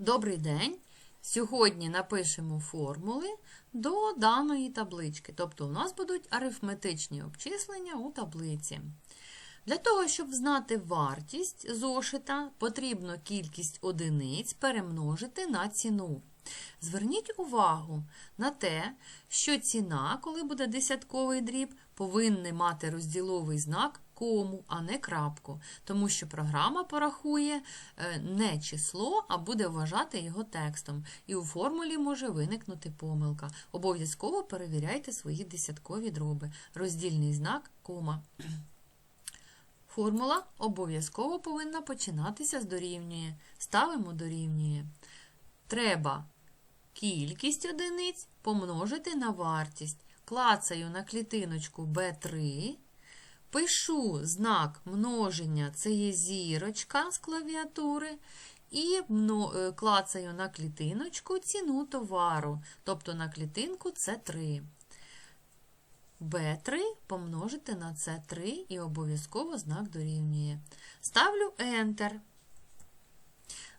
Добрий день! Сьогодні напишемо формули до даної таблички. Тобто у нас будуть арифметичні обчислення у таблиці. Для того, щоб знати вартість зошита, потрібно кількість одиниць перемножити на ціну. Зверніть увагу на те, що ціна, коли буде десятковий дріб, повинна мати розділовий знак кому, а не крапку, тому що програма порахує е, не число, а буде вважати його текстом. І у формулі може виникнути помилка. Обов'язково перевіряйте свої десяткові дроби. Роздільний знак кома. Формула обов'язково повинна починатися з дорівнює. Ставимо дорівнює. Треба кількість одиниць помножити на вартість. Клацаю на клітиночку B3. Пишу знак множення, це є зірочка з клавіатури. І е, клацаю на клітиночку ціну товару. Тобто на клітинку це 3. B3 помножити на C3 і обов'язково знак дорівнює. Ставлю Enter.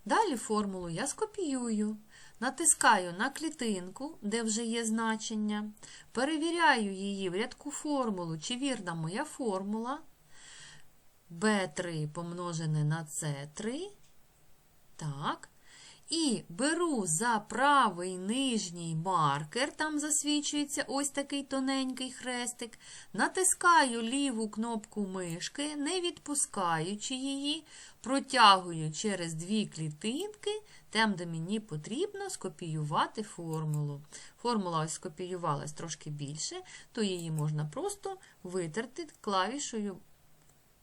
Далі формулу я скопіюю. Натискаю на клітинку, де вже є значення. Перевіряю її в рядку формулу, чи вірна моя формула. B3 помножене на C3. Так. І беру за правий нижній маркер, там засвічується ось такий тоненький хрестик, натискаю ліву кнопку мишки, не відпускаючи її, протягую через дві клітинки, там, де мені потрібно скопіювати формулу. Формула ось скопіювалась трошки більше, то її можна просто витерти клавішою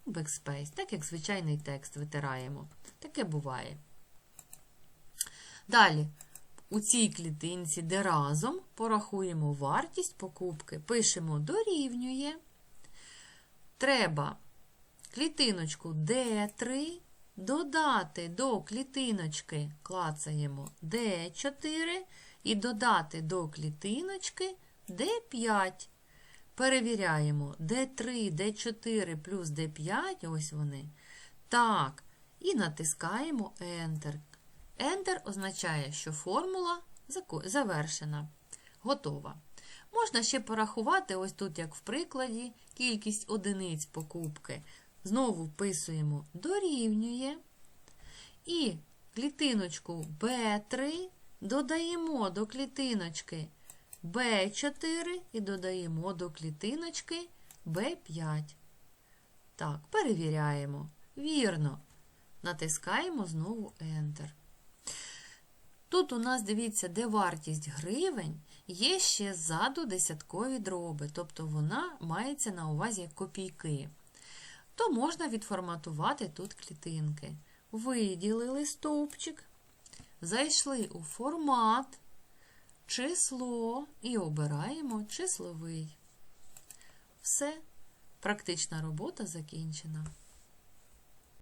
Backspace, так як звичайний текст витираємо. Таке буває. Далі, у цій клітинці, де разом порахуємо вартість покупки, пишемо дорівнює. Треба клітиночку D3 додати до клітиночки, клацаємо D4 і додати до клітиночки D5. Перевіряємо D3, D4 плюс D5, ось вони. Так, і натискаємо Enter. Enter означає, що формула завершена, готова. Можна ще порахувати, ось тут, як в прикладі, кількість одиниць покупки. Знову вписуємо дорівнює. І клітиночку B3 додаємо до клітиночки B4 і додаємо до клітиночки B5. Так, перевіряємо. Вірно. Натискаємо знову Enter. Тут у нас, дивіться, де вартість гривень, є ще ззаду десяткові дроби, тобто вона мається на увазі як копійки. То можна відформатувати тут клітинки. Виділили стовпчик, зайшли у формат, число і обираємо числовий. Все, практична робота закінчена.